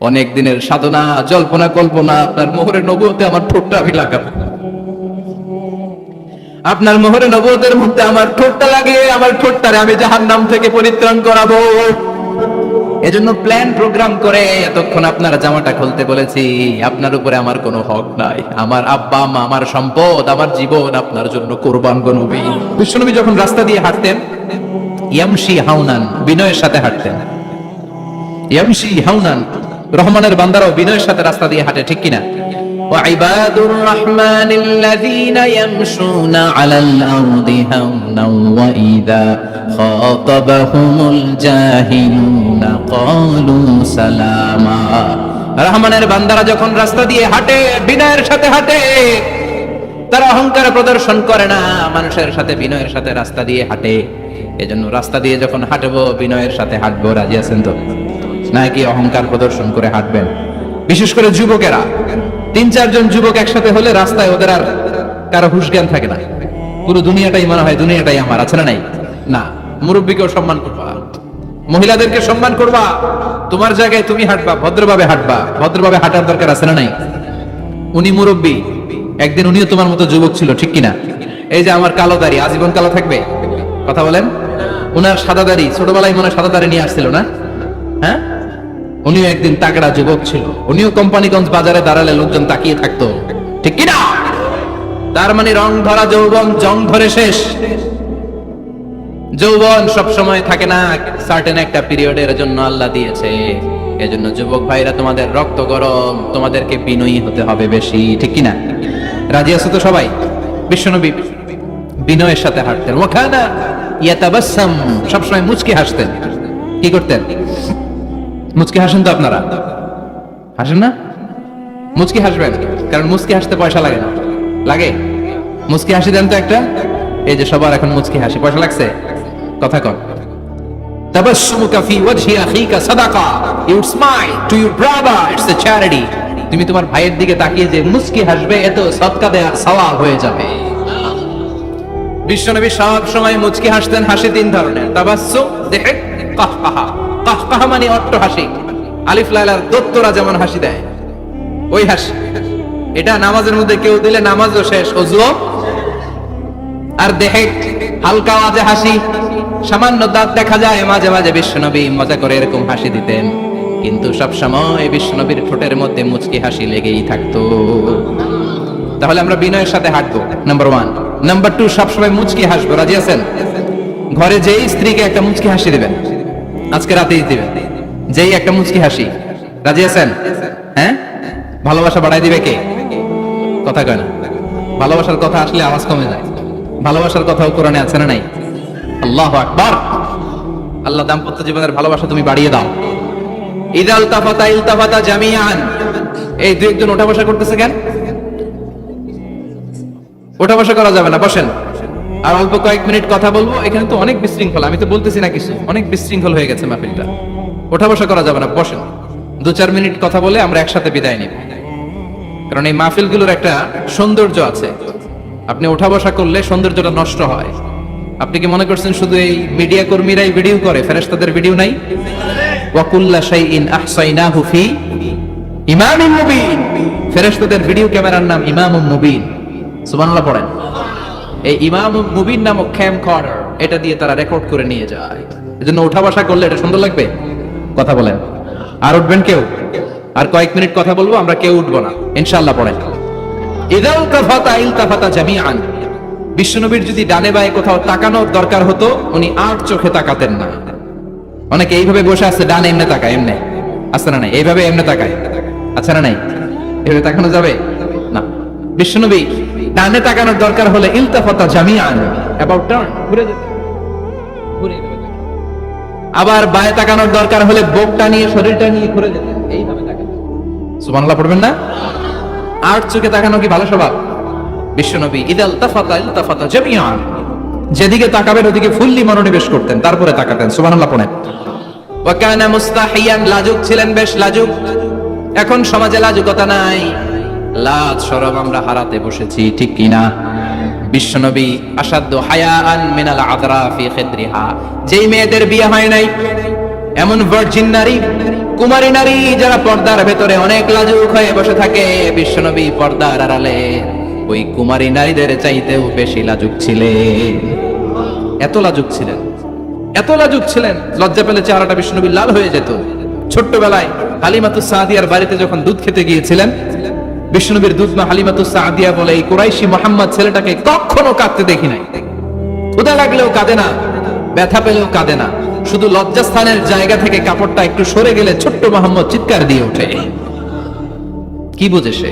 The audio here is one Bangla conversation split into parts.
অনেক দিনের সাধনা, জল্পনা, কল্পনা, আপনার মোহরে নবুয়তে আমার ঠোঁটটা আমি লাগাবো। আপনার মোহরে নবুয়তের মধ্যে আমার ঠোঁটটা লাগে আমার ঠোঁটটারে আমি জাহান নাম থেকে পরিত্রাণ করাবো। এজন্য প্ল্যান, প্রোগ্রাম করে এতক্ষণ আপনার জামাটা খুলতে বলেছি, আপনার উপরে আমার কোনো হক নাই। আমার আব্বা মা আমার সম্পদ, আমার জীবন, আপনার জন্য কোরবান গো নবী। বিশ্বনবী যখন রাস্তা দিয়ে হাঁটতেন, ইয়ামশি হাউনান বিনয়ের সাথে হাঁটতেন। ইয়ামশি হাউনান রহমানের বান্দারাও বিনয়ের সাথে রাস্তা দিয়ে হাঁটে ঠিক কিনা وعباد الرحمن الذين يمشون على الأرض هونا وإذا خاطبهم الجاهلون قالوا سلاما রহমানের বান্দারা যখন রাস্তা দিয়ে হাঁটে বিনয়ের সাথে হাঁটে তারা অহংকার প্রদর্শন করে না মানুষের সাথে বিনয়ের সাথে রাস্তা দিয়ে হাঁটে এজন্য রাস্তা দিয়ে যখন হাঁটবো বিনয়ের সাথে হাঁটবো রাজি আছেন তো নাকি অহংকার প্রদর্শন করে হাঁটবেন। বিশেষ করে যুবকেরা। তিন চারজন যুবক একসাথে হলে রাস্তায় ওদের আর কারও হুশ জ্ঞান থাকে না। পুরো দুনিয়াটাই মনে হয় দুনিয়াটাই আমার, আছে না নাই? না, মুরব্বীকেও সম্মান করবা। মহিলাদেরকে সম্মান করবা। তোমার জায়গায় তুমি হাঁটবা, ভদ্রভাবে হাঁটবা। ভদ্রভাবে হাঁটার দরকার আছে না নাই? উনি মুরব্বী। একদিন উনিও তোমার মতো যুবক ছিল, ঠিক কিনা? এই যে আমার কালো দাড়ি, আজীবন কালো থাকবে? কথা বলেন? উনার সাদা দাড়ি, ছোটবেলায় মনে সাদা দাড়ি নিয়ে আসছিল না? হ্যাঁ? উনিও একদিন তাগড়া যুবক ছিল। উনিও কোম্পানিগঞ্জ বাজারে দাঁড়ালে লোকজন তাকিয়ে থাকতো। ঠিক কিনা তার মানে রং ধরা যৌবন, জং ধরে শেষ। যৌবন সব সময় থাকে না সার্টেন একটা পিরিয়ডের জন্য আল্লাহ দিয়েছে। এজন্য যুবক ভাইরা, তোমাদের রক্ত গরম, তোমাদেরকে বিনয়ী হতে হবে বেশি। ঠিক কিনা রাজি আছো তো সবাই? বিশ্বনবী বিনয়ের সাথে হাঁটতেন। ওখানা ইয়াতাবাসাম সবসময় মুচকি হাসতেন। কি করতেন? মুচকি হাসেন তো আপনারা? হাসেন না? মুচকি হাসবেন, কারণ মুচকি হাসতে পয়সা লাগে না। লাগে? মুচকি হাসি দেন তো একটা? এই যে সবার এখন মুচকি হাসি, পয়সা লাগছে? কথা কন। তাবাসসুমুকা ফি ওয়াজহি আখিকা সাদাকা। You smile to your brother it's a charity তুমি তোমার ভাইয়ের দিকে তাকিয়ে যে মুচকি হাসবে, এত সদকা দেয়া সওয়াব হয়ে যাবে। বিশ্বনবী সব সময় মুচকি হাসতেন, হাসি তিন ধরনের। তাবাসসুম দেখে কাহকাহা অট্ট হাসি। আলিফ লাইলার দত্তরা যেমন হাসি দেয়, ওই হাসি। এটা নামাজের মধ্যে কেউ দিলে নামাজও শেষ আর হালকা হাসি, সামান্য দাঁত দেখা যায়, মাঝে মাঝে বিশ্বনবী মজা করে এরকম হাসি দিতেন। কিন্তু সব সময় বিশ্বনবীর ঠোঁটের মধ্যে মুচকি হাসি লেগেই থাকতো। তাহলে আমরা বিনয়ের সাথে হাঁটবো নাম্বার ওয়ান নাম্বার টু সবসময় মুচকি হাসবো, রাজি আছেন? ঘরে যেই স্ত্রীকে একটা মুচকি হাসি দিবেন আজকে রাতেই দিবেন যেই একটা মুচকি হাসি। রাজি আছেন? হ্যাঁ? ভালোবাসা বাড়াই দিবে কে? কথা কয় না। ভালোবাসার কথা আসলে আওয়াজ কমে যায়। ভালোবাসার কথাও কোরআনে আছে না নাই? আল্লাহ আকবার! আল্লাহ দাম্পত্য জীবনের ভালোবাসা তুমি বাড়িয়ে দাও। ইদাল তাফাতা ইলতাফাতা জামিয়ান এই দুই একজন ওঠা বসা করতেছে কেন? ওঠা বসা করা যাবে না, বসেন। আর অল্প কয়েক মিনিট কথা বলব, এখানে তো অনেক বিশৃঙ্খল, আমি তো বলতেছি না কিছু। অনেক বিশৃঙ্খল হয়ে গেছে মাহফিলটা। ওঠা বসা করা যাবে না, বসেন। দু চার মিনিট কথা বলে আমরা একসাথে বিদায় নিব। কারণ এই মাহফিলগুলোর একটা সৌন্দর্য আছে। আপনি ওঠা বসা করলে সৌন্দর্যটা নষ্ট হয়। আপনি কি মনে করছেন শুধু এই মিডিয়া কর্মীরাই ভিডিও করে, ফেরেশতাদের ভিডিও নাই? ওয়াকুল্লা শাইইন আহসাইনাহু ফি ইমামিন মুবিন। ফেরেশতাদের ভিডিও ক্যামেরার নাম ইমাম মুবিন। সুবহানাল্লাহ পড়েন। এই ইমামুম মুবিন নামক ক্যাম কর্ডার এটা দিয়ে তারা রেকর্ড করে নিয়ে যায়। এজন্য ওঠা বসা করলে এটা সুন্দর লাগবে? কথা বলেন। আর উঠবেন কেউ? আর কয়েক মিনিট কথা বলব, আমরা কেউ উঠবো না। ইনশাআল্লাহ পড়েন। ইদাল তাফাতা ইলতাফাতা জামিআন। বিশ্বনবীর যদি ডানে বায়ে কোথাও তাকানোর দরকার হতো, উনি আর চোখে তাকাতেন না। অনেকে এইভাবে বসে আছে, ডানে এমনে তাকায়, এমনে। আছে না নাই? এইভাবে এমনে তাকায়। আছে না নাই? এভাবে তাকানো যাবে? না। বিশ্বনবী ডানে তাকানোর দরকার হলে ইলতাফাতা জামিআন অ্যাবাউট টার্ন ঘুরে যেতে। ঘুরে আবার বায়ে তাকানোর দরকার হলে বুকটা নিয়ে, শরীরটা নিয়ে ঘুরে যেতে। এইভাবে তাকান সুবহানাল্লাহ পড়বেন না? আর চোখে তাকানো কি ভালো স্বভাব? বিশ্বনবী ইদাল তাফাতা ইলতাফাতা জামিয়ান। যেদিকে তাকাবেন, ওদিকে ফুললি মনোনিবেশ করতেন, তারপরে তাকাতেন। সুবহানাল্লাহ পড়েন। ওয়া কানা মুস্তাহিয়ান, লাজুক ছিলেন বেশ লাজুক। এখন সমাজে লাজুকতা নাই। লাজ শরম আমরা হারাতে বসেছি, ঠিক কিনা? বিশ্বনবী আসাদ্দ হায়াআন মিনাল আদরা ফি খিদরিহা মেয়েদের বিয়ে হয় নাই, এমন ভার্জিন নারী, কুমারী নারী যারা পর্দার ভেতরে অনেক লাজুক হয়ে বসে থাকে, বিশ্বনবী পর্দার আড়ালে ওই কুমারী নারীদের চাইতেও বেশি লাজুক ছিলেন। এত লাজুক ছিলেন, এত লাজুক ছিলেন, লজ্জা পেলে চেহারাটা বিষ্ণুবীর লাল হয়ে যেত। ছোট্টবেলায় হালিমাতু সাদিয়ার বাড়িতে যখন দুধ খেতে গিয়েছিলেন বিষ্ণুবীর দুধ মা হালিমাতু সাদিয়া বলে, এই কুরাইশি মোহাম্মদ ছেলেটাকে কখনো কাঁদতে দেখি নাই। ক্ষুদা লাগলেও কাঁদে না, ব্যথা পেলেও কাঁদে না। শুধু লজ্জাস্থানের জায়গা থেকে কাপড়টা একটু সরে গেলে ছোট্ট মোহাম্মদ চিৎকার দিয়ে ওঠে। কি বুঝে সে?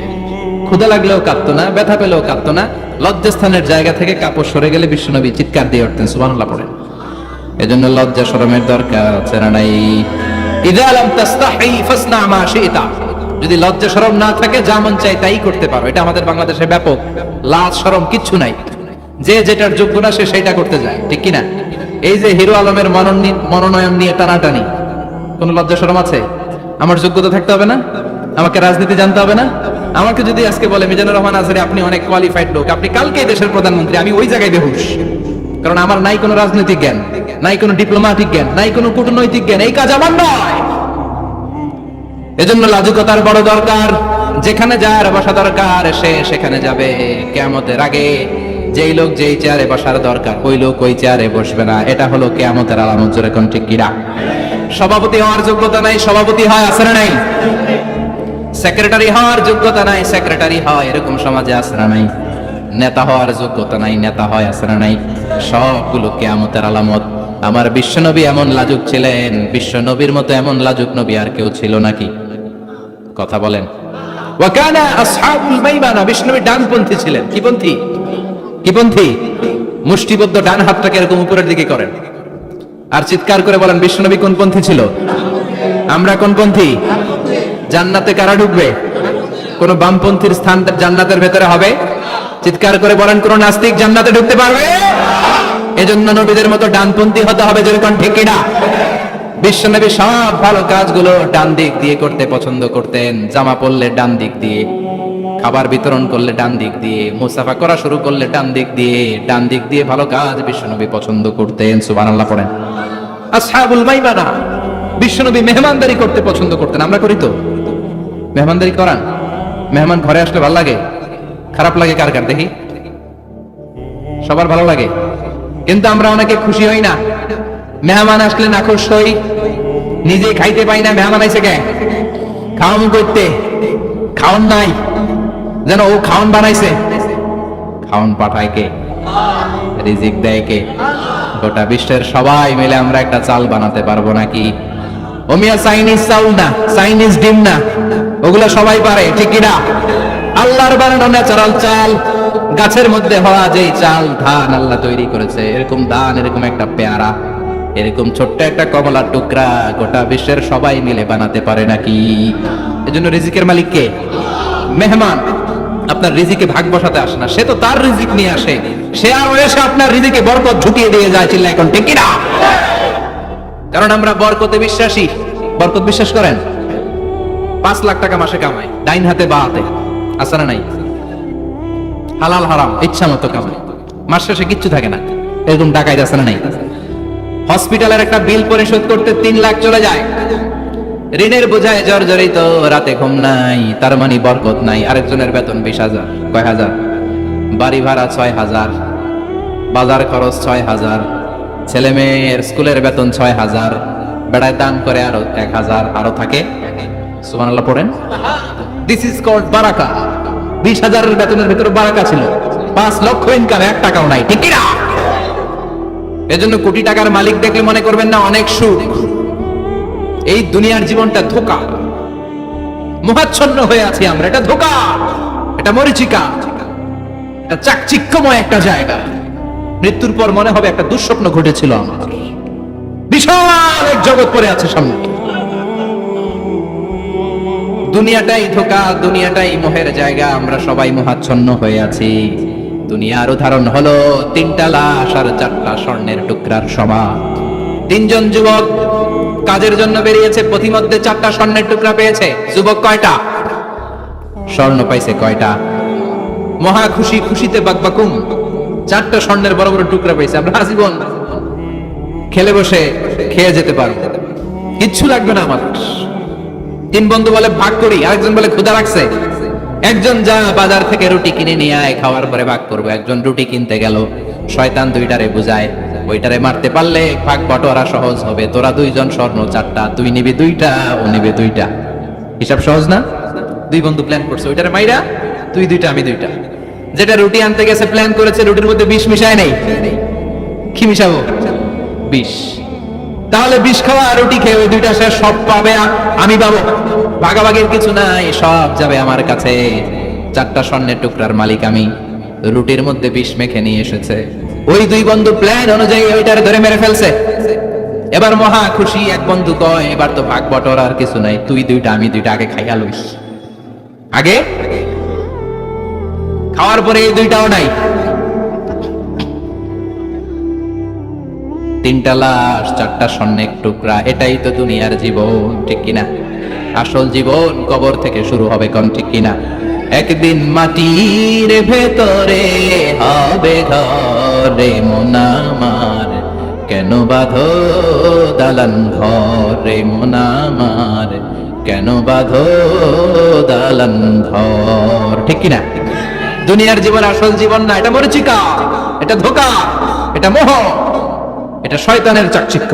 ক্ষুদা লাগলেও কাঁদতো না, ব্যথা পেলেও কাঁদতো না। লজ্জাস্থানের জায়গা থেকে কাপড় সরে গেলে বিশ্বনবী চিৎকার দিয়ে উঠতেন, সুবহানাল্লাহ পড়েন। এজন্য লজ্জা শরমের দরকার আছে না নাই। ইদা লাম তাস্তাহি ফাসনা মা শিতা। যদি লজ্জা শরম না থাকে, যা মন চাই তাই করতে পারো। এটা আমাদের বাংলাদেশে ব্যাপক। লাজ, শরম, কিচ্ছু নাই। যে যেটার যোগ্য না সেটা করতে যায়। ঠিক কি না এই যে হিরো আলমের মনোনয়ন নিয়ে টানাটানি। কোন লজ্জা শরম আছে? আমার যোগ্যতা থাকতে হবে না? আমাকে রাজনীতি জানতে হবে না? আমাকে যদি আজকে বলে, মিজানুর রহমান আজহারি আপনি অনেক কোয়ালিফাইড লোক, আপনি কালকে দেশের প্রধানমন্ত্রী, আমি ওই জায়গায় বেহুশ। কারণ আমার নাই কোনো রাজনৈতিক জ্ঞান, নাই কোনো ডিপ্লোম্যাটিক জ্ঞান, নাই কোনো কূটনৈতিক জ্ঞান। এই কাজ আমার নয়! এজন্য লাজুকতার বড় দরকার। যেখানে যার বসা দরকার, সে সেখানে যাবে কেয়ামতের আগে। যেই লোক যেই চেয়ারে বসার দরকার, ওই লোক ওই চেয়ারে বসবে না। এটা হলো কেয়ামতের আলামত, জোরে কোন ঠিক কিরা সভাপতি হওয়ার যোগ্যতা নাই, সভাপতি হয় আসে নাই। সেক্রেটারি হওয়ার যোগ্যতা নাই, সেক্রেটারি হয়, এরকম সমাজে আসে নাই। নেতা হওয়ার যোগ্যতা নাই, নেতা হয় আসে নাই। সবগুলো কেয়ামতের আলামত। আমার বিশ্বনবী এমন লাজুক ছিলেন, বিশ্বনবীর মতো এমন লাজুক নবী আর কেউ ছিল নাকি? কথা বলেন। বিষ্ণবী ডানপন্থী ছিলেন। কি পন্থী? কি পন্থী? মুষ্টিবদ্ধ ডান হাতটাকে এরকম উপরের দিকে করেন। আর চিৎকার করে বলেন বিষ্ণনবী কোন পন্থী ছিল? আমরা কোন পন্থী? জান্নাতে কারা ঢুকবে? কোন বামপন্থীর স্থান জান্নাতের ভেতরে হবে? চিৎকার করে বলেন, কোন নাস্তিক জান্নাতে ঢুকতে পারবে? এজন্য নবীদের মতো ডানপন্থী হতে হবে, যেরকম ঠিক বিশ্বনবী সব ভালো কাজগুলো ডান দিক দিয়ে করতে পছন্দ করতেন। জামা পরলে ডান দিক দিয়ে, খাবার বিতরণ করলে ডান দিক দিয়ে, মুসাফা করা শুরু করলে ডান দিক দিয়ে, ডান দিক দিয়ে ভালো কাজ বিশ্বনবী পছন্দ করতেন। সুবহানাল্লাহ পড়েন। আসহাবুল মাইমানা, বিশ্বনবী মেহমানদারি করতে পছন্দ করতেন। আমরা করি তো। মেহমানদারি করান। মেহমান ঘরে আসলে ভালো লাগে? খারাপ লাগে কার কার? দেখি। সবার ভালো লাগে। কিন্তু আমরা অনেকে খুশি হই না। মেহমান আসলে নাখোশ হই নিজে খাইতে পাই না, মেহমান আইসে কে? খাওয়ান করতে খাওন নাই, যেন ও খাওয়ান বানাইছে। খাওয়ান পাঠায় কে? রিজিক দেয় কে? গোটা বিশ্বের সবাই মিলে আমরা একটা চাল বানাতে পারব নাকি? ওমিয়া চাইনিজ চাউল না, চাইনিজ ডিম না, ওগুলো সবাই পারে, ঠিক কিনা? আল্লাহর বানানো ন্যাচারাল চাল, গাছের মধ্যে হওয়া যেই চাল, ধান আল্লাহ তৈরি করেছে, এরকম ধান, এরকম একটা পেয়ারা। এরকম ছোট্ট একটা কমলার টুকরা গোটা বিশ্বের সবাই মিলে বানাতে পারে নাকি? এজন্য রিজিকের মালিক কে? মেহমান, আপনার রিজিকে ভাগ বসাতে আসে না। সে তো তার রিজিক নিয়ে আসে। সে আর এসে আপনার রিজিকে বরকত ঢুকিয়ে দিয়ে যায় চিল্লা এখন, ঠিক কিনা? কারণ আমরা বরকতে বিশ্বাসী। বরকত বিশ্বাস করেন? পাঁচ লাখ টাকা মাসে কামাই ডাইন হাতে, বা হাতে। আসে না নাই? হালাল, হারাম, ইচ্ছা মতো কামাই মাস শেষে কিচ্ছু থাকে না। এরকম টাকায় আছে না নাই? হসপিটালের একটা বিল পরিশোধ করতে তিন লাখ চলে যায়। ঋণের বোঝায় জর্জরিত, রাতে ঘুম নাই, তার মানে বরকত নাই। আরেকজনের বেতন বিশ হাজার, কয় হাজার? বাড়ি ভাড়া ছয় হাজার, বাজার খরচ ছয় হাজার, ছেলে মেয়ের স্কুলের বেতন ছয় হাজার, বেড়ায় দান করে আরও এক হাজার, আরও থাকে। পড়েন। This is called Baraka. বিশ হাজারের বেতনের ভেতরে বারাকা ছিল। পাঁচ লক্ষ ইনকাম এক টাকাও নাই, ঠিক না এজন্য কোটি টাকার মালিক দেখলে মনে করবেন না অনেক সুখ। এই দুনিয়ার জীবনটা ধোকা। মোহাচ্ছন্ন হয়ে আছি আমরা, এটা ধোকা। এটা মরিচিকা। এটা চাকচিক্যময় একটা জায়গা। মৃত্যুর পর মনে হবে একটা দুঃস্বপ্ন ঘটেছিল আমার। বিশাল এক জগৎ পড়ে আছে সামনে। দুনিয়াটাই ধোকা, দুনিয়াটাই মোহের জায়গা, আমরা সবাই মোহাচ্ছন্ন হয়ে আছি। দুনিয়ার উদাহরণ হলো তিনটা লাশ আর চারটা স্বর্ণের টুকরার সমান তিনজন যুবক কাজের জন্য বেরিয়েছে, পথিমধ্যে চারটা স্বর্ণের টুকরা পেয়েছে। যুবক কয়টা? স্বর্ণ পাইছে কয়টা? মহা খুশি, খুশিতে বাকবাকুম। চারটা স্বর্ণের বড় বড় টুকরা পেয়েছে। আমরা আজীবন খেলে বসে খেয়ে যেতে পারব। কিচ্ছু লাগবে না আমার। তিন বন্ধু বলে, ভাগ করি। আরেকজন বলে, ক্ষুধা রাখছে একজন যা বাজার থেকে রুটি কিনে নিয়ে আয়, খাওয়ার পরে ভাগ করব। একজন রুটি কিনতে গেল, শয়তান দুইটারে বুঝায়, ওইটারে মারতে পারলে ভাগ বটোয়ারা সহজ হবে, তোরা দুইজন স্বর্ণ চারটা, তুই নিবি দুইটা, ও নিবে দুইটা। হিসাব সহজ না? দুই বন্ধু প্ল্যান করছে, ওইটারে মাইরা, তুই দুইটা, আমি দুইটা। যেটা রুটি আনতে গেছে প্ল্যান করেছে, রুটির মধ্যে বিষ মিশায় নেই। কি মিশাবো? বিষ। তাহলে বিষ খাওয়া রুটি খেয়ে ওই দুইটা সে সব পাবে, আমি পাবো। ভাগাভাগির কিছু নাই, সব যাবে আমার কাছে। চারটা স্বর্ণের টুকরার মালিক আমি। রুটির মধ্যে বিষ মেখে নিয়ে এসেছে। ওই দুই বন্ধু প্ল্যান অনুযায়ী ওইটার ধরে মেরে ফেলছে। এবার মহা খুশি এক বন্ধু কয়, এবার তো ভাগ বটর, আর কিছু নাই। তুই দুইটা, আমি দুইটা, আগে খাইয়া লইস। আগে? খাওয়ার পরে এই দুইটাও নাই। তিনটা লাশ, চারটা স্বর্ণের টুকরা, এটাই তো দুনিয়ার জীবন, ঠিক কিনা? আসল জীবন কবর থেকে শুরু হবে কোন ঠিক কিনা? একদিন মাটির ভেতরে হবে ঘরে মোনামার কেন বাঁধো দালান ঘরে মোনামার কেন বাঁধো দালান ঘর? ঠিক কিনা? দুনিয়ার জীবন আসল জীবন না, এটা মরিচিকা, এটা ধোকা, এটা মোহ, এটা শয়তানের চাকচিক্য।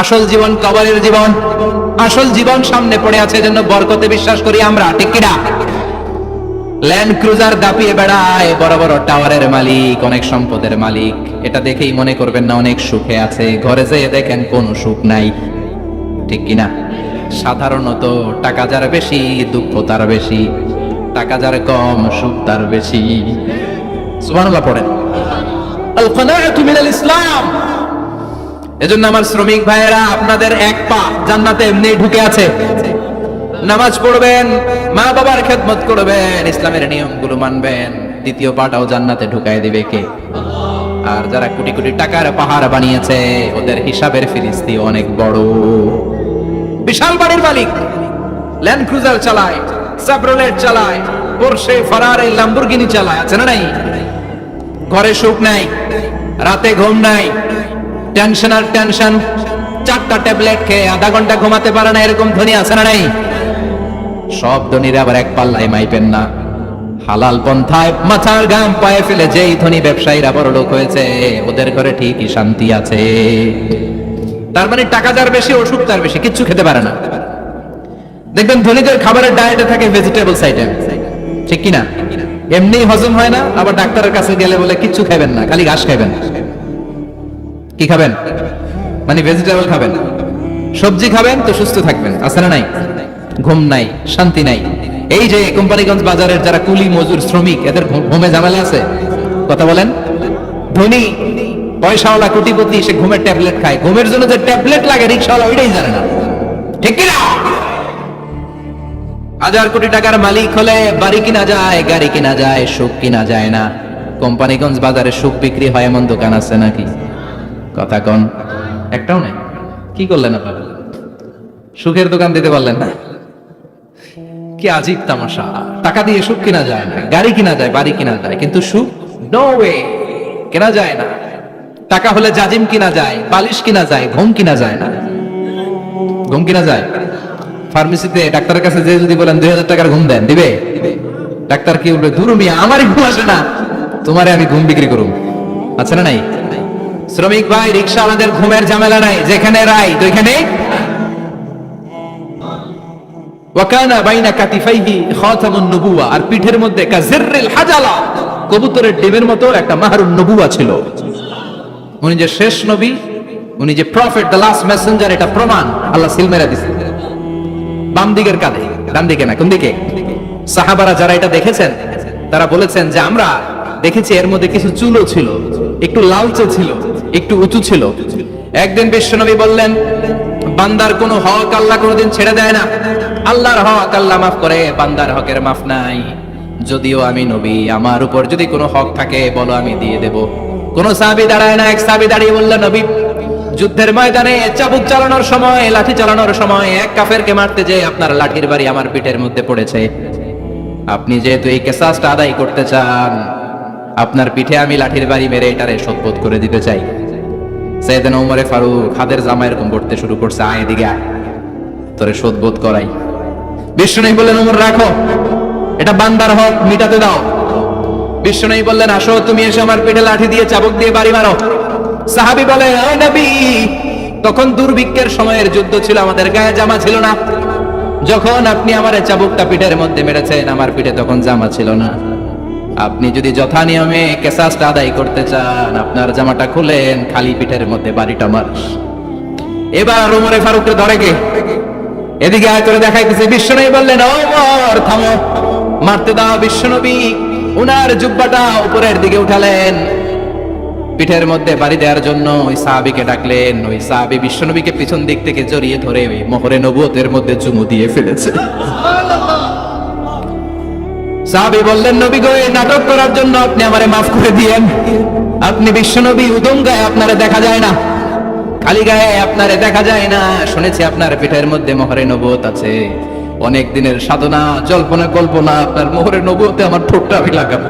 আসল জীবন কবরের জীবন। আসল জীবন সামনে পড়ে আছে জন্য বরকতে বিশ্বাস করি আমরা, ঠিক কিনা? ল্যান্ড ক্রুজার দাপিয়ে বেড়ায়, বড় বড় টাওয়ারের মালিক, অনেক সম্পদের মালিক। এটা দেখেই মনে করবেন না অনেক সুখে আছে, ঘরে যেয়ে দেখেন কোনো সুখ নাই, ঠিক কিনা? সাধারণত টাকা যার বেশি, দুঃখ তার বেশি, টাকা যার কম, সুখ তার বেশি। সুবহানাল্লাহ পড়েন। আল মিনাল ইসলাম এজন্য আমার শ্রমিক ভাইয়েরা, আপনাদের এক পা জান্নাতে এমনি ঢুকে আছে। নামাজ পড়বেন, মা বাবার খেদমত করবেন, ইসলামের নিয়মগুলো মানবেন। দ্বিতীয় পাটাও জান্নাতে ঢুকাই দিবে কে? আর যারা কোটি কোটি টাকার পাহাড় বানিয়েছে, ওদের হিসাবের ফিরিস্তি অনেক বড়। বিশাল বাড়ির মালিক ল্যান্ড ক্রুজার চালায় সাবরোলেট চালায় পোরশে ফারারে লাম্বরগিনি চালায়, আছে না নাই? ঘরে সুখ নাই, রাতে ঘুম নাই টেনশন আর টেনশন। চারটা ট্যাবলেট খেয়ে আধা ঘণ্টা ঘুমাতে পারে না, এরকম ধনী আছে না নাই? সব ধনীরা আবার এক পাল্লায় মাইপেন না। হালাল পন্থায় মাথার গাম পায়ে ফেলে যেই ধনী ব্যবসায়ীরা বড় লোক হয়েছে, ওদের ঘরে ঠিকই শান্তি আছে। তার মানে টাকা যার বেশি ওষুধ তার বেশি, কিচ্ছু খেতে পারে না। দেখবেন ধনীদের খাবারের ডায়েটে থাকে ভেজিটেবলস আইটেম ঠিক কিনা? এমনি হজম হয় না, আবার ডাক্তারের কাছে গেলে বলে, কিচ্ছু খাবেন না, খালি ঘাস খাবেন কি খাবেন? মানে ভেজিটেবল খাবেন। সবজি খাবেন তো সুস্থ থাকবেন না নাই? ঘুম নাই, শান্তি নাই। এই যে কোম্পানিগঞ্জ বাজারের যারা কুলি মজুর শ্রমিক, এদের ঘুমে ঝামেলা আছে? কথা বলেন। ধনী, পয়সাওয়ালা, কোটিপতি, সে ঘুমের ট্যাবলেট খায়। ঘুমের জন্য যে ট্যাবলেট লাগে, রিক্সাওয়ালা, ওইটাই জানে না। ঠিক কিনা? হাজার কোটি টাকার মালিক হলে বাড়ি কিনা যায়, গাড়ি কিনা যায়, সুখ কিনা যায় না। কোম্পানিগঞ্জ বাজারে সুখ বিক্রি হয়, এমন দোকান আছে নাকি? কথা কন। একটাও নেই? কি করলেন আপনারা? সুখের দোকান দিতে পারলেন না? কি আজীব তামাশা। টাকা দিয়ে সুখ কিনা যায় না, গাড়ি কিনা যায়, বাড়ি কিনা যায়, কিন্তু সুখ নো ওয়ে কেনা যায় না। টাকা হলে জাজিম কিনা যায়, বালিশ কিনা যায়, ঘুম কিনা যায় না। ঘুম কিনা যায়? ফার্মেসিতে ডাক্তারের কাছে যে যদি বলেন, দুই হাজার টাকার ঘুম দেন, দিবে? ডাক্তার কি বলবে দূর আমারই ঘুম আসে না। তোমারে আমি ঘুম বিক্রি করুম। আছে না নাই? শ্রমিক ভাই, রিক্সা আমাদের ঘুমের ঝামেলা নাই। যেখানে রাই নবুয়া আর পিঠের মধ্যে কবুতরের ডিমের মতো একটা নবুয়া ছিল। উনি যে শেষ নবী, উনি যে প্রফেট দ্য লাস্ট মেসেঞ্জার এটা প্রমাণ। আল্লাহ সিলমেরা বাম দিকের কাঁধে। ডান দিকে না, কোন দিকে? সাহাবারা যারা এটা দেখেছেন, তারা বলেছেন যে আমরা দেখেছি এর মধ্যে কিছু চুলও ছিল, একটু লালচে ছিল। একটু উঁচু ছিল। একদিন বিশ্বনবী বললেন, বান্দার কোনো হক আল্লাহ কোনোদিন ছেড়ে দেয় না। আল্লাহর হক আল্লাহ মাফ করে, বান্দার হকের মাফ নাই। যদিও আমি নবী, আমার উপর যদি কোনো হক থাকে, বলো আমি দিয়ে দেব। কোন সাহাবী দাঁড়ায় না, এক সাহাবী দাঁড়িয়ে বলল, নবী, যুদ্ধের ময়দানে চাবুক চালানোর সময়, লাঠি চালানোর সময়, এক কাফেরকে মারতে যে আপনার লাঠির বাড়ি আমার পিঠের মধ্যে পড়েছে। আপনি যেহেতু এই কেসাসটা আদায় করতে চান, আপনার পিঠে আমি লাঠির বাড়ি মেরে এটারে শোধবোধ করে দিতে চাই। সেদিন ওমরে ফারুক হাদের জামা এরকম পড়তে শুরু করছে, আয় দিকে তোরে শোধবোধ করাই। বিষ্ণু বললেন ওমর রাখো। এটা বান্দার হক, মিটাতে দাও। বিষ্ণু বললেন, আসো, তুমি এসে আমার পেটে লাঠি দিয়ে চাবুক দিয়ে বাড়ি মারো। সাহাবি বলে তখন দুর্ভিক্ষের সময়ের যুদ্ধ ছিল, আমাদের গায়ে জামা ছিল না। যখন আপনি আমার চাবুকটা পিঠের মধ্যে মেরেছেন, আমার পিঠে তখন জামা ছিল না। আপনি যদি যথা নিয়মে কেসাসটা আদায় করতে চান, আপনার জামাটা খুলেন, খালি পিঠের মধ্যে বাড়িটা মার এবার ওমরে ফারুককে ধরে কে? এদিকে আয় করে দেখাইতেছে বিশ্বনবী বললেন ওমর, থামো। মারতে দাও বিশ্বনবী উনার জুব্বাটা উপরের দিকে উঠালেন। পিঠের মধ্যে বাড়ি দেওয়ার জন্য ওই সাহাবিকে ডাকলেন। ওই সাহাবি বিশ্বনবীকে পিছন দিক থেকে জড়িয়ে ধরে মোহরে নবুয়তের মধ্যে চুমু দিয়ে ফেলেছে। সাহাবি বললেন, নবী গো, এই নাটক করার জন্য আপনি আমারে মাফ করে দিয়েন। আপনি বিশ্বনবী উদম গায়ে আপনারে দেখা যায় না। খালি গায়ে আপনারে দেখা যায় না। শুনেছি আপনার পিঠের মধ্যে মোহরে নবুয়ত আছে। অনেক দিনের সাধনা, জল্পনা, কল্পনা, আপনার মোহরে নবুয়তে আমার ঠোঁটটা আমি লাগাবো।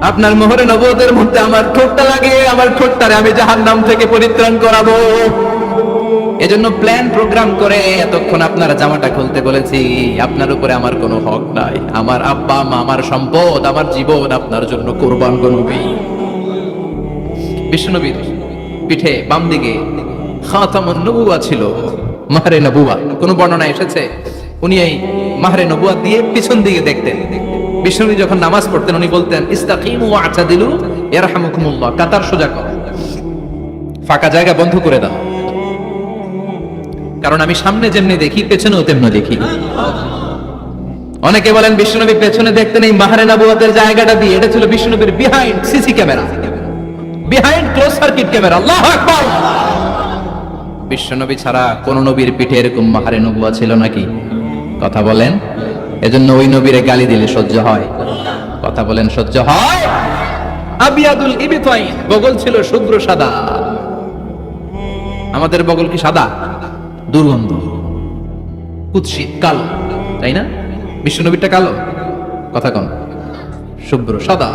আপনার মোহরে নবুয়তের মধ্যে আমার ঠোঁটটা লাগে, আমার ঠোঁটটারে আমি জাহান্নাম থেকে পরিত্রাণ করাবো। এজন্য প্ল্যান প্রোগ্রাম করে এতক্ষণ আপনার জামাটা খুলতে বলেছি, আপনার উপরে আমার কোনো হক নাই। আমার আব্বা, মা, আমার সম্পদ, আমার জীবন আপনার জন্য কোরবান গনবী বিষ্ণুনবীর পিঠে বাম দিকে খাতামুন নবুয়া ছিল, মাহরে নবুয়া। কোন বর্ণনা এসেছে? উনি এই মাহরে নবুয়া দিয়ে পিছন দিকে দেখতেন। বিষ্ণুনবী যখন নামাজ পড়তেন, উনি বলতেন, ইস্তাকিমু ওয়া আতাদিলু ইয়ারহামুকুমুল্লাহ। কাতার সোজা কর। ফাঁকা জায়গা বন্ধ করে দাও। কারণ আমি সামনে যেমনি দেখি, পেছনেও তেমনি দেখি। অনেকে বলেন, বিষ্ণুনবী পেছনে দেখতেন এই মাহারে নবুয়াতের জায়গাটা দিয়ে। এটা ছিল বিষ্ণুনবীর behind CC camera behind close circuit camera আল্লাহ আকবার! বিশ্বনবী ছাড়া কোন নবীর পিঠে এরকম মাহারে নবুয়া ছিল নাকি? কথা বলেন, এজন্য ওই নবীরে গালি দিলে সহ্য হয়। কথা বলেন, সহ্য হয়? আবিয়াদুল ইবিতাইন, বগল ছিল শুভ্র সাদা। আমাদের বগল কি সাদা? দুর্গন্ধ। কুৎসিত, কালো, তাই না? বিশ্বনবীরটা কালো? কথা কন। শুভ্র, সাদা।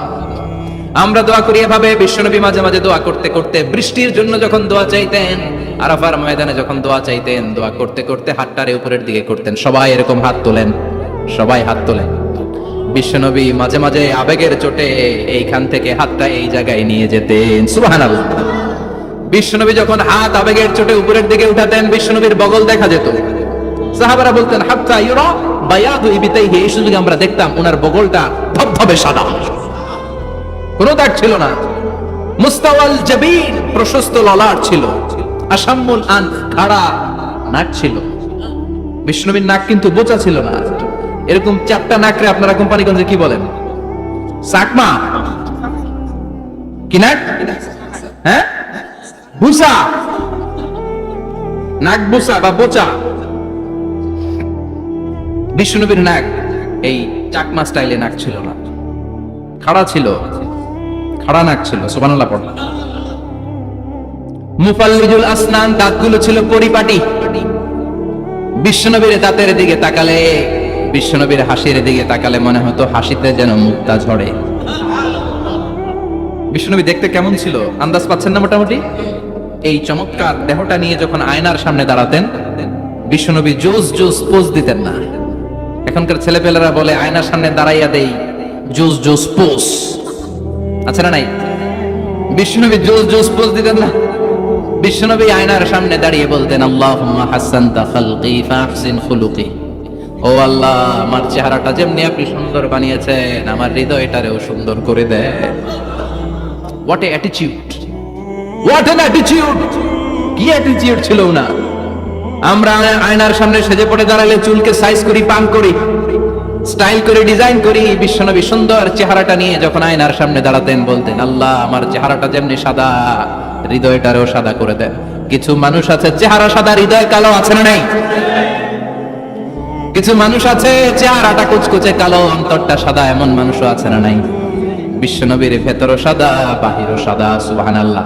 আমরা দোয়া করি এভাবে বিশ্বনবী মাঝে মাঝে দোয়া করতে করতে, বৃষ্টির জন্য যখন দোয়া চাইতেন, আরাফার ময়দানে যখন দোয়া চাইতেন, দোয়া করতে করতে হাতটারে উপরের দিকে করতেন, সবাই এরকম হাত তোলেন, সবাই হাত তোলেন। বিশ্বনবী মাঝে মাঝে আবেগের চোটে এইখান থেকে হাতটা এই জায়গায় নিয়ে যেতেন। সুবহানাল্লাহ। বিশ্বনবী যখন হাত আবেগের চোটে উপরের দিকে উঠাতেন, বিশ্বনবীর বগল দেখা যেত। সাহাবারা বলতেন ইউরা এই সুযোগে আমরা দেখতাম ওনার বগলটা ধবধবে সাদা। কোনো দাগ ছিল না। মুস্তাওয়াল জাবিন প্রশস্ত ললাট ছিল। আসাম্মুল আন খাড়া নাক ছিল। বিষ্ণুবীর নাক কিন্তু বোচা ছিল না। এরকম চারটা নাকরে আপনারা কোম্পানিগঞ্জে কি বলেন? সাকমা? কি নাক? হ্যাঁ? বুসা। নাক বুসা বা বোচা। বিষ্ণুবীর নাক, এই চাকমা স্টাইলে নাক ছিল না। খাড়া ছিল, খাড়া নাক ছিল, সুবহানাল্লাহ পড়ল মুফাল্লিজুল আসনান, দাঁতগুলো ছিল পরিপাটি। বিশ্বনবীর দাঁতের দিকে তাকালে বিশ্বনবীর হাসির দিকে তাকালে মনে হতো হাসিতে যেন মুক্তা ঝরে। বিশ্বনবী দেখতে কেমন ছিল? আন্দাজ পাচ্ছেন না মোটামুটি? এই চমৎকার দেহটা নিয়ে যখন আয়নার সামনে দাঁড়াতেন, বিশ্বনবী জোস জোস পোজ দিতেন না। এখনকার ছেলেপেলেরা বলে, আয়নার সামনে দাঁড়াইয়া দেই, জোস জোস পোজ। আছে না নাই? বিষ্ণুনবী জোস জোস পোজ দিতেন না। বিশ্বনবী আয়নার সামনে দাঁড়িয়ে বলতেন, আল্লাহুম্মা হাসানতা খালকি ফাহসিন খুলুকি। ও আল্লাহ, আমার চেহারাটা যেমনি আপনি সুন্দর বানিয়েছেন, আমার হৃদয়টারেও সুন্দর করে দেয় what a attitude what an attitude কি অ্যাটিটিউড ছিল না আমরা আয়নার সামনে সেজে পড়ে দাঁড়ালে চুলকে সাইজ করি পাম করি স্টাইল করে ডিজাইন করি, বিশ্বনবী সুন্দর চেহারাটা নিয়ে যখন আয়নার সামনে দাঁড়াতেন বলতেন, আল্লাহ, আমার চেহারাটা যেমনি সাদা, হৃদয়টারও সাদা করে দেন। কিছু মানুষ আছে, চেহারা সাদা, হৃদয় কালো আছে না নাই? কিছু মানুষ আছে, চেহারাটা কুচকুচে কালো, অন্তরটা সাদা, এমন মানুষও আছে না নাই? বিশ্বনবীর ভেতরও সাদা, বাহিরও সাদা সুবহান আল্লাহ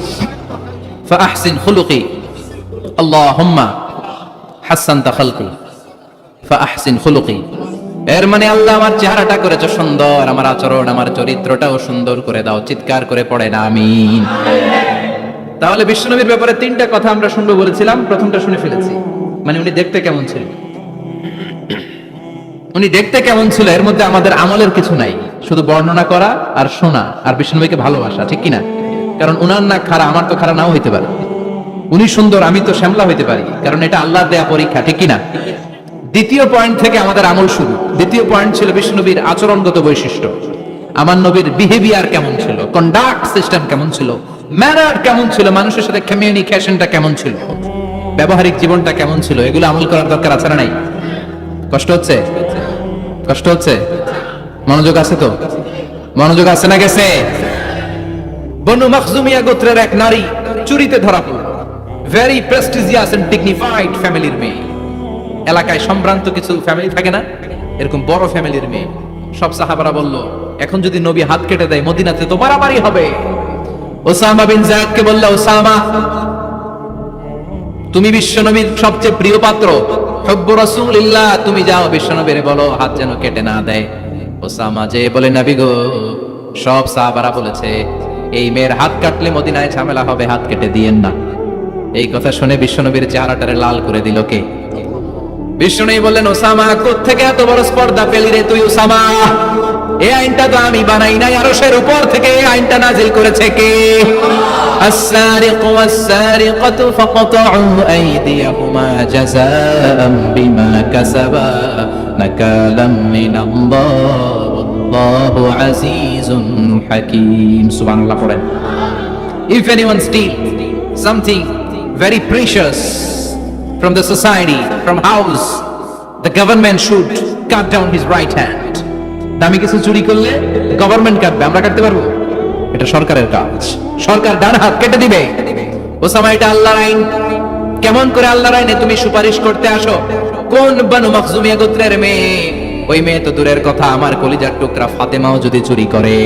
فأحسن خلقي اللهم حسنت خلقي فأحسن خلقي এর মানে আল্লাহ আমার চেহারাটা করেছো সুন্দর আমার আচরণ আমার চরিত্রটাও সুন্দর করে দাও চিৎকার করে পড়ে না আমিন তাহলে বিশ্বনবীর ব্যাপারে তিনটা কথা আমরা শুনবো বলেছিলাম প্রথমটা শুনে ফেলেছি মানে উনি দেখতে কেমন ছিল উনি দেখতে কেমন ছিল এর মধ্যে আমাদের আমলের কিছু নাই শুধু বর্ণনা করা আর শোনা আর বিষ্ণুনবীকে ভালোবাসা ঠিক কিনা কারণ উনার না খারা, আমার তো খারা নাও হইতে পারে। উনি সুন্দর, আমি তো শ্যামলা হইতে পারি। কারণ এটা আল্লাহ দেয়া পরীক্ষা, ঠিক কিনা? দ্বিতীয় পয়েন্ট থেকে আমাদের আমল শুরু। দ্বিতীয় পয়েন্ট ছিল বিষ্ণুনবীর আচরণগত বৈশিষ্ট্য। আমার নবীর বিহেভিয়ার কেমন ছিল? কন্ডাক্ট সিস্টেম কেমন ছিল? ম্যানার কেমন ছিল? মানুষের সাথে কমিউনিকেশনটা কেমন ছিল? ব্যবহারিক জীবনটা কেমন ছিল? এগুলো আমল করার দরকার আছে না নাই? কষ্ট হচ্ছে? কষ্ট হচ্ছে? মনোযোগ আছে তো? মনোযোগ আছে না গেছে? বনু মখজুমিয়া গোত্রের এক নারী চুরিতে ধরা পড়ল। ভেরি প্রেস্টিজিয়াস এন্ড ডিগনিফাইড ফ্যামিলির মেয়ে। এলাকায় সম্ভ্রান্ত কিছু ফ্যামিলি থাকে না? এরকম বড় ফ্যামিলির মেয়ে। সব সাহাবারা বলল, এখন যদি নবী হাত কেটে দেয়, মদিনাতে তো মারামারি হবে। ওসামা বিন জায়দকে বলল, ওসামা, তুমি বিশ্বনবীর সবচেয়ে প্রিয় পাত্র। হব্ব রাসূলিল্লাহ, তুমি যাও বিশ্বনবীর বলো, হাত যেন কেটে না দেয়। ওসামা যে বলে নাবি গো সব সাহাবারা বলেছে এই মেয়ের হাত কাটলে মদিনায় ঝামেলা হবে হাত কেটে দিয়েন না এই কথা শুনে বিশ্বনবীর চেহারাটারে লাল করে দিল কে বিষ্ণু বললেন ওসামা থেকে এত বড় স্পর্ধা পেলি রে তুই ওসামা এই আইনটা তো আমি বানাই নাই আরশের উপর থেকে এই আইনটা নাজিল করেছে কে السارق والسارقة فقطعوا أيديهما جزاء بما كسبا نكالا من الله ওয়াল্লাহু আজিজুন হাকীম। সুবহানাল্লাহ পড়েন। If anyone still something very precious from the society, from house, the government should cut down his right hand. দামি কিছু চুরি করলে গভর্নমেন্ট কাটবে আমরা কাটতে পারব? এটা সরকারের কাজ। সরকার ডান হাত কেটে দিবে। ওসামা এটা আল্লাহর আইন। কেমন করে আল্লাহর আইনে তুমি সুপারিশ করতে আসো? কোন বানু মখজুমিয়া গোত্রের মেয়ে? ওই মেয়ে তো দূরের কথা, আমার কলিজার টুকরা ফাতেমাও যদি চুরি করে।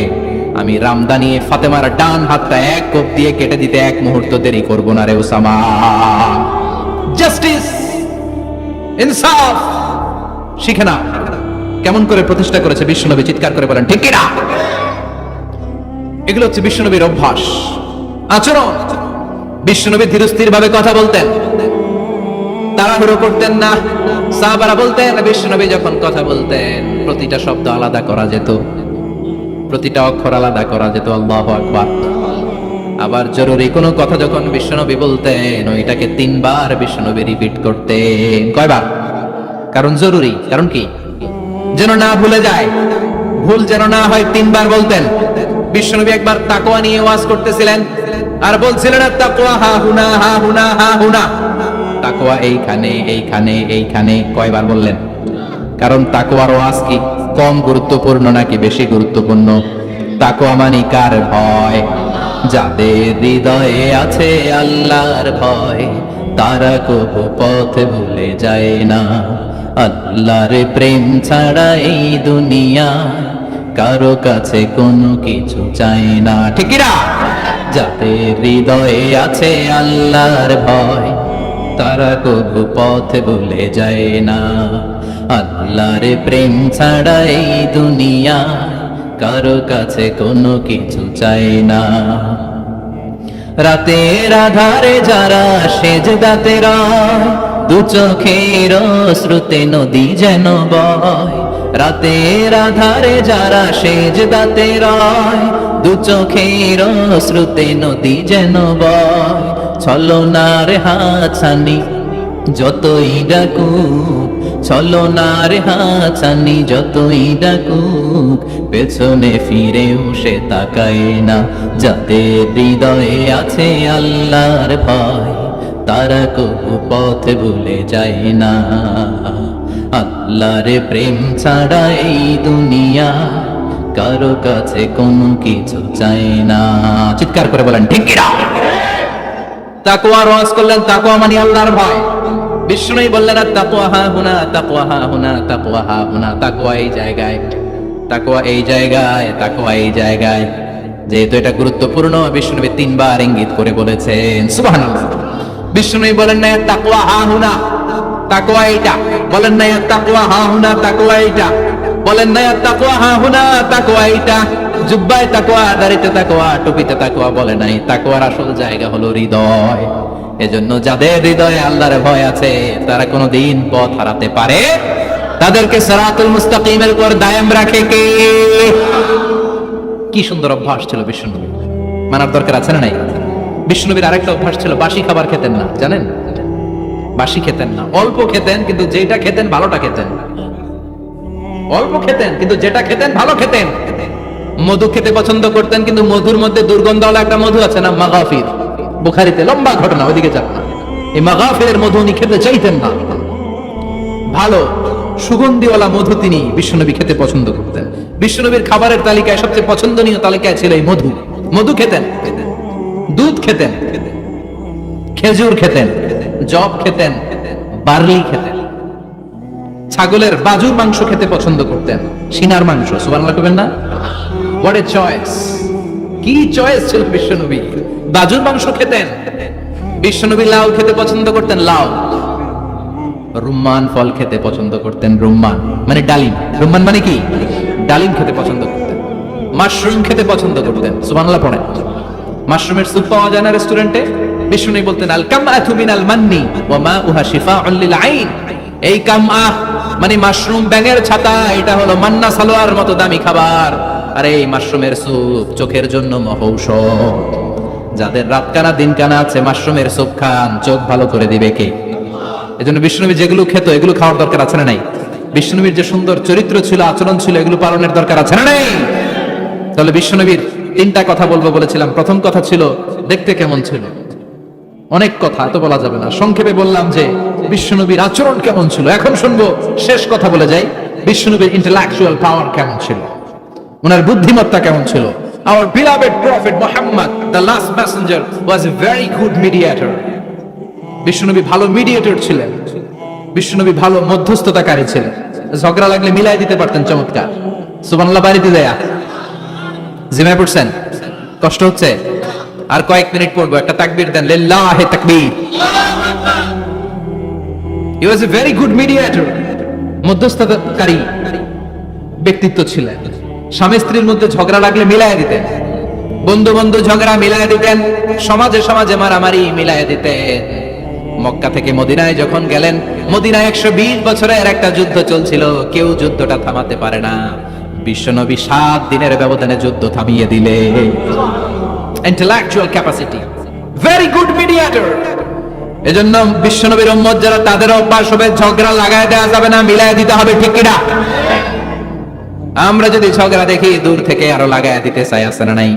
আমি রামদানি ফাতেমার ডান হাতটা এক কোপ দিয়ে কেটে দিতে এক মুহূর্ত দেরি করব না রে ওসামা জাস্টিস ইনসাফ শিখে না কেমন করে প্রতিষ্ঠা করেছে বিশ্বনবী, চিৎকার করে বলেন, ঠিক কিনা এগুলো হচ্ছে বিশ্বনবীর অভ্যাস। আচরণ। বিশ্বনবী ধীরস্থির ভাবে কথা বলতেন। তাড়াহুড়ো করতেন না। সাহাবারা বলতেন, বিশ্বনবী যখন কথা বলতেন, প্রতিটা শব্দ আলাদা করা যেত। প্রতিটা অক্ষর আলাদা করা যেত, আল্লাহ আকবার। আবার জরুরি কোনো কথা যখন বিশ্বনবী বলতেন, ওইটাকে তিনবার বিশ্বনবী রিপিট করতেন। কয়বার? কারণ জরুরি। কারণ কি? যেন না ভুলে যায়। ভুল যেন না হয়, তিনবার বলতেন। বিশ্বনবী একবার তাকোয়া নিয়ে ওয়াজ করতেছিলেন। আর বলছিলেন আর তাকোয়া হা হুনা হা হুনা হা হুনা। তাকোয়া এইখানে এইখানে এইখানে কয়বার বললেন? কারণ তাকোয়ার ওয়াজ কি? কম গুরুত্বপূর্ণ নাকি বেশি গুরুত্বপূর্ণ? তাকোয়া মানে কার ভয়? যাদের হৃদয়ে আছে আল্লাহর ভয়, তারা কবু পথ ভুলে যায় না। আল্লাহর প্রেম ছাড়া এই দুনিয়া কারও কাছে কোনো কিছু চায় না। ঠিকিরা যাদের হৃদয়ে আছে আল্লাহর ভয় তারা কবু পথ ভুলে যায় না। আল্লাহর প্রেম ছাড়া এই দুনিয়া কারও কাছে কোনো কিছু চায় না। রাতের আধারে যারা সেজ দাতে দু চোখের শ্রুতে নদী যেন বয়। রাতের আধারে যারা সেজ দাতে রয়, দু চোখের শ্রুতে নদী যেন বয়। ছলনার হাছানি, যতই ডাকুক। ছলনার হাছানি, যতই ডাকুক। পেছনে ফিরেও সে তাকায় না যাদের হৃদয়ে আছে আল্লাহর ভয়। তারা কবু পথ ভুলে যায় না। আল্লাহর প্রেম ছাড়া এই দুনিয়া কারও কাছে কোনো কিছু চায় না। চিৎকার করে বলেন, ঠিক তাকুয়া রওয়াজ করলেন তাকুয়া মানে আল্লাহর ভয়। বিষ্ণুই বললেন তাকুয়া হা হুনা তাকুয়া হা হুনা তাকুয়া হা হুনা তাকুয়া এই জায়গায় তাকুয়া এই জায়গায় তাকুয়া এই জায়গায়। যেহেতু এটা গুরুত্বপূর্ণ, বিষ্ণুনবী তিনবার ইঙ্গিত করে বলেছেন, সুবহানাল্লাহ। বিষ্ণুনবী বলেন, না তাকুয়া হা হুনা তাকুয়া এইটা। বলেন, না তাকুয়া হা হুনা তাকুয়া এইটা। বলেন না তাকুয়া হা হুনা তাকুয়া এইটা। জুব্বায় তাকুয়া দাড়িতে তাকুয়া টুপিতে তাকুয়া বলে নাই। তাকুয়ার আসল জায়গা হলো হৃদয়। এজন্য যাদের হৃদয়ে আল্লাহর ভয় আছে, তারা কোনো দিন পথ হারাতে পারে। তাদেরকে সারাতুল মুস্তাকিমের উপর দায়াম রাখে কে? কি সুন্দর অভ্যাস ছিল বিষ্ণুনবীর মানার দরকার আছে না নাই? বিষ্ণুনবীর আরেকটা অভ্যাস ছিল, বাসি খাবার খেতেন না, জানেন? বাসি খেতেন না, অল্প খেতেন, কিন্তু যেটা খেতেন, ভালোটা খেতেন। অল্প খেতেন, কিন্তু যেটা খেতেন ভালো খেতেন। মধু খেতে পছন্দ করতেন, কিন্তু মধুর মধ্যে দুর্গন্ধওয়ালা একটা মধু আছে না, মাগাফির। বুখারিতে লম্বা ঘটনা, ওইদিকে যান না। এই মাগাফিরের মধু উনি খেতে চাইতেন না। ভালো, সুগন্ধিওয়ালা মধু তিনি বিশ্বনবী খেতে পছন্দ করতেন। বিশ্বনবীর খাবারের তালিকায় সবচেয়ে পছন্দনীয় তালিকায় ছিল এই মধু। মধু খেতেন, দুধ খেতেন খেজুর খেতেন, জব খেতেন, বার্লি খেতেন। ছাগলের বাজুর মাংস খেতে পছন্দ করতেন। সিনার মাংস, সুবহানাল্লাহ করবেন না? হোয়াট এ চয়েস কি চয়েস ছিল বিশ্বনবী? বাজুর মাংস খেতেন। বিশ্বনবী লাউ খেতে পছন্দ করতেন, লাউ। রুম্মান ফল খেতে পছন্দ করতেন, রুম্মান। মানে ডালিম। রুম্মান মানে কি? ডালিম খেতে পছন্দ করতেন। মাশরুম খেতে পছন্দ করতেন, সুবহানাল্লাহ পড়েন। মাশরুমের স্যুপ পাওয়া যায় না রেস্টুরেন্টে? বিষ্ণু বলতেন, আল কাম কামআতু মিনাল মান্নি ওয়া মাউহা শিফাউন লিল আইন। এই কামআ মানে মাশরুম ব্যাঙের ছাতা, এটা হলো মান্না সালোয়ার মতো দামি খাবার। আর এই মাশরুমের স্যুপ চোখের জন্য মহৌষধ। যাদের রাত কানা দিন কানা আছে, মাশরুমের স্যুপ খান, চোখ ভালো করে দিবে কে? এজন্য বিষ্ণুনবী যেগুলো খেত, এগুলো খাওয়ার দরকার আছে না নাই? বিষ্ণুনবীর যে সুন্দর চরিত্র ছিল, আচরণ ছিল, এগুলো পালনের দরকার আছে না নাই? তাহলে বিশ্বনবীর তিনটা কথা বলব বলেছিলাম। প্রথম কথা ছিল, দেখতে কেমন ছিল? অনেক কথা এত বলা যাবে না। সংক্ষেপে বললাম যে বিশ্বনবীর আচরণ কেমন ছিল? এখন শুনব শেষ কথা বলে যাই। বিশ্বনবীর ইন্টেলেকচুয়াল পাওয়ার কেমন ছিল? ওনার বুদ্ধিমত্তা কেমন ছিল? Our beloved Prophet Muhammad, the last messenger, was a very good mediator. বিশ্বনবী ভালো মিডিয়েটর ছিলেন। বিশ্বনবী ভালো মধ্যস্থতাকারী ছিলেন। ঝগড়া লাগলে মিলাই দিতে পারতেন চমৎকার। সুবহানাল্লাহ বাড়িতে দেয়া জিমায় পড়ছেন? কষ্ট হচ্ছে? আর কয়েক মিনিট পড়ব, একটা তাকবীর দেন, লিল্লাহি তাকবীর। He was a very good mediator মধ্যস্থতাকারী ব্যক্তিত্ব ছিলেন। স্বামী স্ত্রীর মধ্যে ঝগড়া লাগলে দিতেন। বন্ধু বন্ধু ঝগড়া দিতেন, সমাজে সমাজে মারামারি মিলাই দিতেন। মক্কা থেকে মদিনায় যখন গেলেন, মদিনায় একশো বিশ বছরের একটা যুদ্ধ চলছিল, কেউ যুদ্ধটা থামাতে পারে না। বিশ্বনবী সাত দিনের ব্যবধানে যুদ্ধ থামিয়ে দিলে intellectual capacity very good mediator এজন্য বিশ্বনবীর উম্মত যারা তাদের অভ্যাস হবে, ঝগড়া লাগায় দেওয়া যাবে না মিলাই দিতে হবে, ঠিক কিনা? আমরা যদি ঝগড়া দেখি, দূর থেকে আরও লাগায় দিতে চাই, আছে না নাই?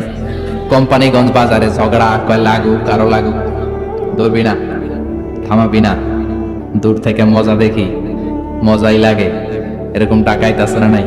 কোম্পানিগঞ্জ বাজারে ঝগড়া, কয় লাগুক, আরও লাগুক, ধরবি না, থামাবি না। দূর থেকে মজা দেখি, মজাই লাগে, এরকম টাকাইতে আছে না নাই?